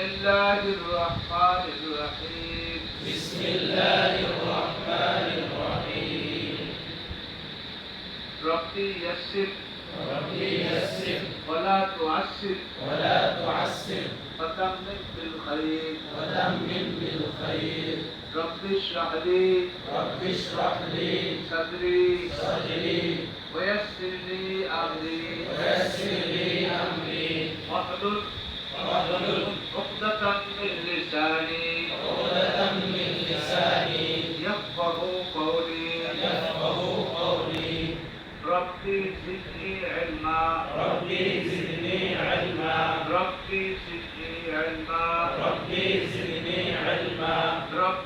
الله الرحمن الرحيم بسم الله الرحمن الرحيم. ربي يسر. ربي يسر. ولا تعسر. ولا تعسر. وتمم بالخير. وتمم بالخير. رب اشرح لي رب اشرح لي صدري صدري ويسر لي أمري ويسر لي أمري واحلل واحلل عقدة من لساني عقدة من لساني يفقه قولي يفقه قولي ربي زدني علما ربي زدني علما ربي زدني علما ربي زدني علما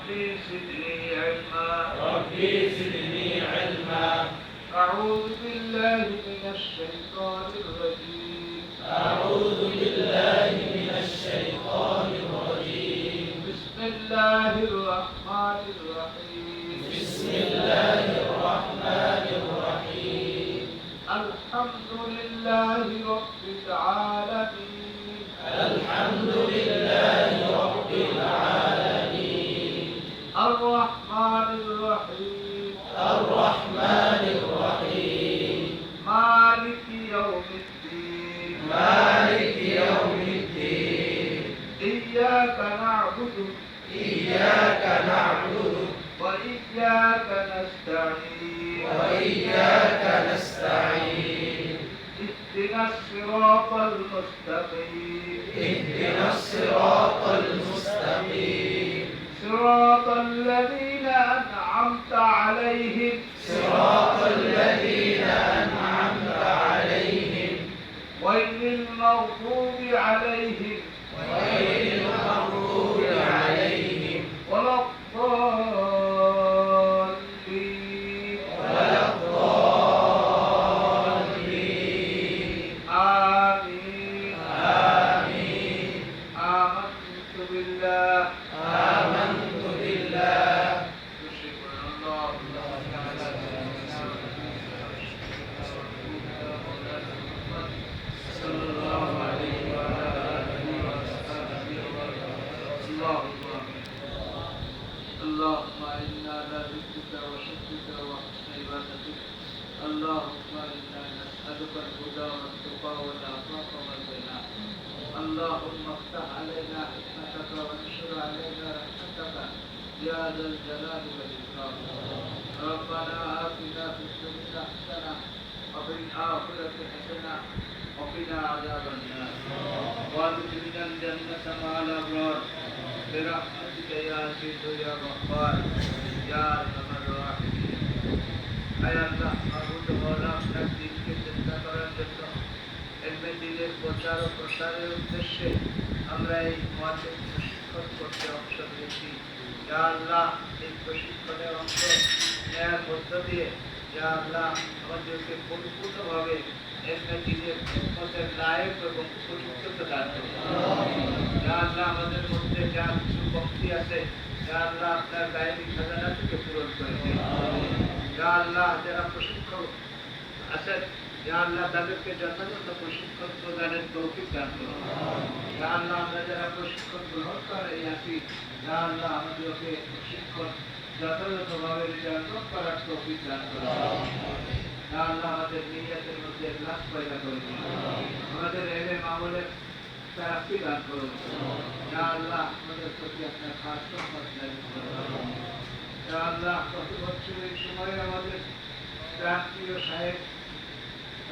ربي زدني علما. ربي زدني علما. أعوذ بالله من الشيطان الرجيم. أعوذ بالله من الشيطان الرجيم. بسم الله الرحمن الرحيم. بسم الله الرحمن الرحيم. الحمد لله رب العالمين. نعبد. إياك نعبد. وإياك نستعين. وإياك نستعين. اهدنا الصراط المستقيم. اهدنا الصراط المستقيم. صراط الذين أنعمت عليهم. صراط الذين أنعمت عليهم. غير المغضوب عليهم. غير وعلى آله وصحبه اللهم اللهم إنا على ذكرك وشكرك وحسن عبادتك. اللهم إنا نسألك الهدى والتقى والعفاف والغنى اللهم افتح علينا حكمتك وانشر علينا رحمتك. يا ذا الجلال والإكرام. ربنا آتنا في الدنيا حسنة وفي الآخرة حسنة وقنا عذاب النار. وادخلنا الجنة مع الأبرار. برحمتك يا عزيز يا غفار. يا أرحم الراحمين. أي الله معبود هو رب نفسك জন্য প্রচার ও প্রসারের উদ্দেশ্যে আমরা এই মহাতে প্রশিক্ষণ করতে অংশ নিয়েছি। যা আল্লাহ এই প্রশিক্ষণে অংশ নেওয়ার মধ্য দিয়ে যা আল্লাহ আমাদেরকে পরিপূর্ণভাবে এলমে মতের নায়ক এবং উপযুক্ত দান যা আল্লাহ আমাদের মধ্যে যা কিছু ভক্তি আছে, যা আল্লাহ আপনার গায়েবী খাজানা থেকে পূরণ করে দিন যা আল্লাহ যারা প্রশিক্ষক আছেন যা আল্লাহ, তাদেরকে যথাযথ প্রশিক্ষণ প্রদানের তৌফিক দান করুন। যা আল্লাহ, আমরা যারা প্রশিক্ষণ গ্রহণ করে আছি যা আল্লাহ, আমাদেরকে প্রশিক্ষণ যথাযথভাবে রিজার্ভ করার তৌফিক দান করুন। যা আল্লাহ, আমাদের নিয়াতের মধ্যে লাভ পয়দা করে দিন। আমাদের এলে মামলের তারাফি দান করুন। যা আল্লাহ, আমাদের প্রতি আপনার খাস সম্পদ দান আল্লাহ কত বছর এই সময়ে আমাদের প্রান্তীয় সাহেব